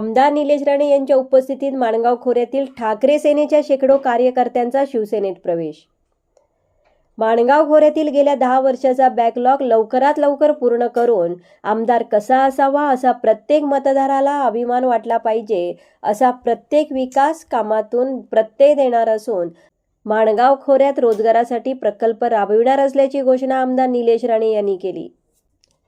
आमदार निलेश राणे यांच्या उपस्थितीत माणगाव खोऱ्यातील ठाकरे सेनेच्या शेकडो कार्यकर्त्यांचा शिवसेनेत प्रवेश. माणगाव खोऱ्यातील गेल्या दहा वर्षाचा बॅकलॉग लवकरात लवकर पूर्ण करून आमदार कसा असावा असा प्रत्येक मतदाराला अभिमान वाटला पाहिजे असा प्रत्येक विकास कामातून प्रत्यय देणार असून माणगाव खोऱ्यात रोजगारासाठी प्रकल्प राबविणार असल्याची घोषणा आमदार निलेश राणे यांनी केली.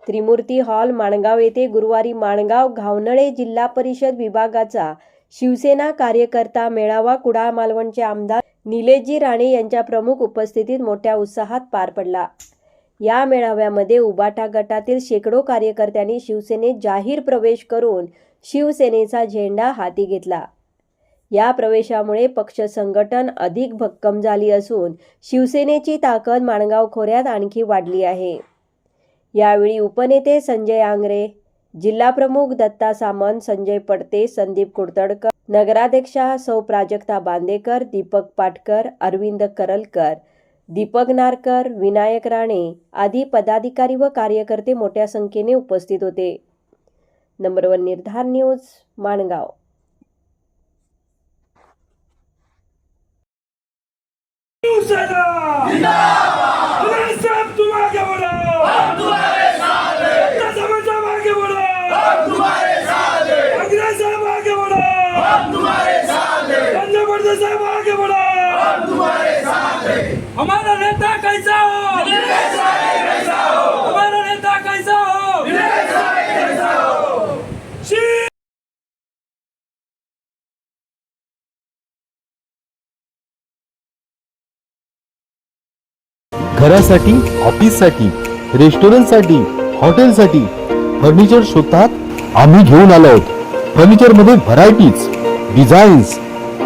त्रिमूर्ती हॉल माणगाव येथे गुरुवारी माणगाव घावनळे जिल्हा परिषद विभागाचा शिवसेना कार्यकर्ता मेळावा कुडाळ मालवणचे आमदार निलेशजी राणे यांच्या प्रमुख उपस्थितीत मोठ्या उत्साहात पार पडला. या मेळाव्यामध्ये उबाटा गटातील शेकडो कार्यकर्त्यांनी शिवसेनेत जाहीर प्रवेश करून शिवसेनेचा झेंडा हाती घेतला. या प्रवेशामुळे पक्ष संघटन अधिक भक्कम झाली असून शिवसेनेची ताकद माणगाव खोऱ्यात आणखी वाढली आहे. यावेळी उपनेते संजय आंग्रे जिल्हाप्रमुख दत्ता सामंत संजय पडते संदीप कुडतडकर नगराध्यक्षा सौ प्राजक्ता बांदेकर दीपक पाटकर अरविंद करलकर दीपक नारकर विनायक राणे आदी पदाधिकारी व कार्यकर्ते मोठ्या संख्येने उपस्थित होते. Number one Nirdhar news Mangaon Shivsena जिंदाबाद साहब तुम आगे बढ़ो हम तुम्हारे साथ हैं साहब आगे बढ़ो हम तुम्हारे साथ हैं अंग्रेज साहब आगे बढ़ो हम तुम्हारे साथ हैं पंजाब प्रदेश साहब आगे बढ़ो हम तुम्हारे साथ हैं। हमारा नेता कैसा हो? कैसा हो? हमारा नेता कैसा हो? कैसा हो? घरासाठी ऑफिससाठी रेस्टॉरंटसाठी हॉटेलसाठी फर्निचर शोधतात आम्ही घेऊन आलो आहोत. फर्निचरमध्ये varieties designs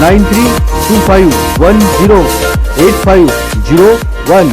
nine three two five one zero eight five zero one